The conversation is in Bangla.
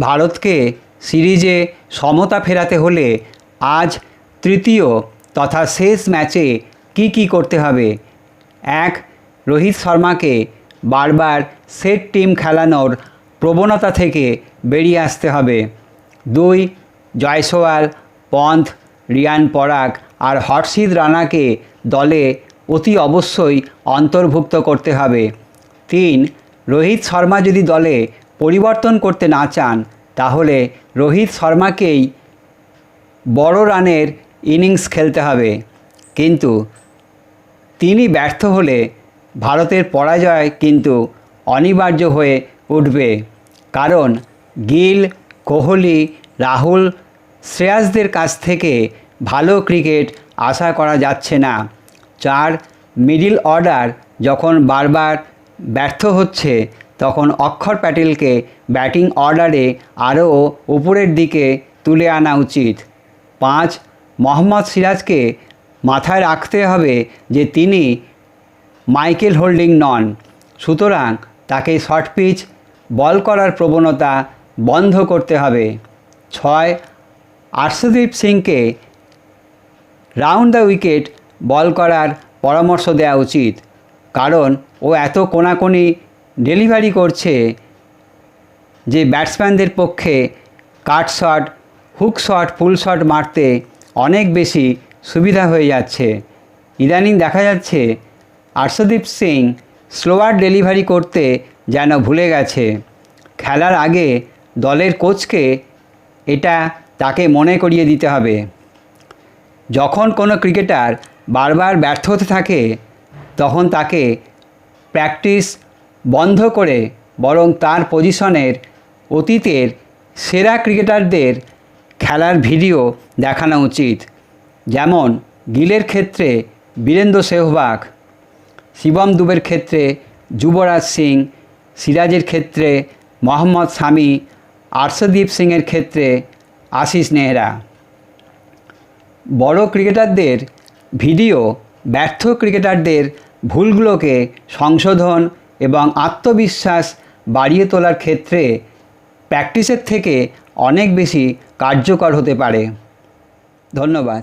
ভারতকে সিরিজে সমতা ফেরাতে হলে আজ তৃতীয় তথা শেষ ম্যাচে কি কি করতে হবে? এক, রোহিত শর্মাকে বারবার সেট টিম খেলানোর প্রবণতা থেকে বেরিয়ে আসতে হবে। দুই, জয়সওয়াল, পন্থ, রিয়ান পরাগ আর হর্ষিত রানাকে দলে অতি অবশ্যই অন্তর্ভুক্ত করতে হবে। তিন, রোহিত শর্মা যদি দলে পরিবর্তন করতে না চান, তাহলে রোহিত শর্মাকেই বড় রানের ইনিংস খেলতে হবে। কিন্তু তিনি ব্যর্থ হলে ভারতের পরাজয় কিন্তু অনিবার্য হয়ে উঠবে। কারণ গিল, কোহলি, রাহুল, শ্রেয়াসদের কাছ থেকে ভালো ক্রিকেট আশা করা যাচ্ছে না। চার, মিডিল অর্ডার যখন বারবার ব্যর্থ হচ্ছে তখন অক্ষর প্যাটেলকে ব্যাটিং অর্ডারে আরও উপরের দিকে তুলে আনা উচিত। পাঁচ, মোহাম্মদ সিরাজকে মাথায় রাখতে হবে যে তিনি মাইকেল হোল্ডিং নন। সুতরাং তাকে শর্ট পিচ, বল করার প্রবণতা বন্ধ করতে হবে। ছয়, আর্শদীপ সিংকে রাউন্ড দ্য উইকেট বল করার পরামর্শ দেওয়া উচিত। কারণ ও এত কোনাকুনি ডেলিভারি করছে যে ব্যাটসম্যানদের পক্ষে cut shot, hook shot full shot মারতে অনেক বেশি সুবিধা হয়ে যাচ্ছে। ইদানিং দেখা যাচ্ছে আর্শদীপ সিং স্লোয়ার ডেলিভারি করতে যেন ভুলে গেছে। খেলার আগে দলের কোচকে এটা তাকে মনে করিয়ে দিতে হবে। যখন কোনো ক্রিকেটার বারবার ব্যর্থ হতে থাকে, তখন তাকে প্র্যাকটিস বন্ধ করে বরং তার পজিশনের অতীতের সেরা ক্রিকেটারদের খেলার ভিডিও দেখানো উচিত। যেমন গিলের ক্ষেত্রে বীরেন্দ্র সেহবাগ, শিবম দুবের ক্ষেত্রে যুবরাজ সিং, সিরাজের ক্ষেত্রে মোহাম্মদ শামি, আর্শদীপ সিংয়ের ক্ষেত্রে আশিস নেহরা। বড় ক্রিকেটারদের ভিডিও ব্যর্থ ক্রিকেটারদের ভুলগুলোকে সংশোধন এবং আত্মবিশ্বাস বাড়িয়ে তোলার ক্ষেত্রে প্র্যাকটিসের থেকে অনেক বেশি কার্যকর হতে পারে। ধন্যবাদ।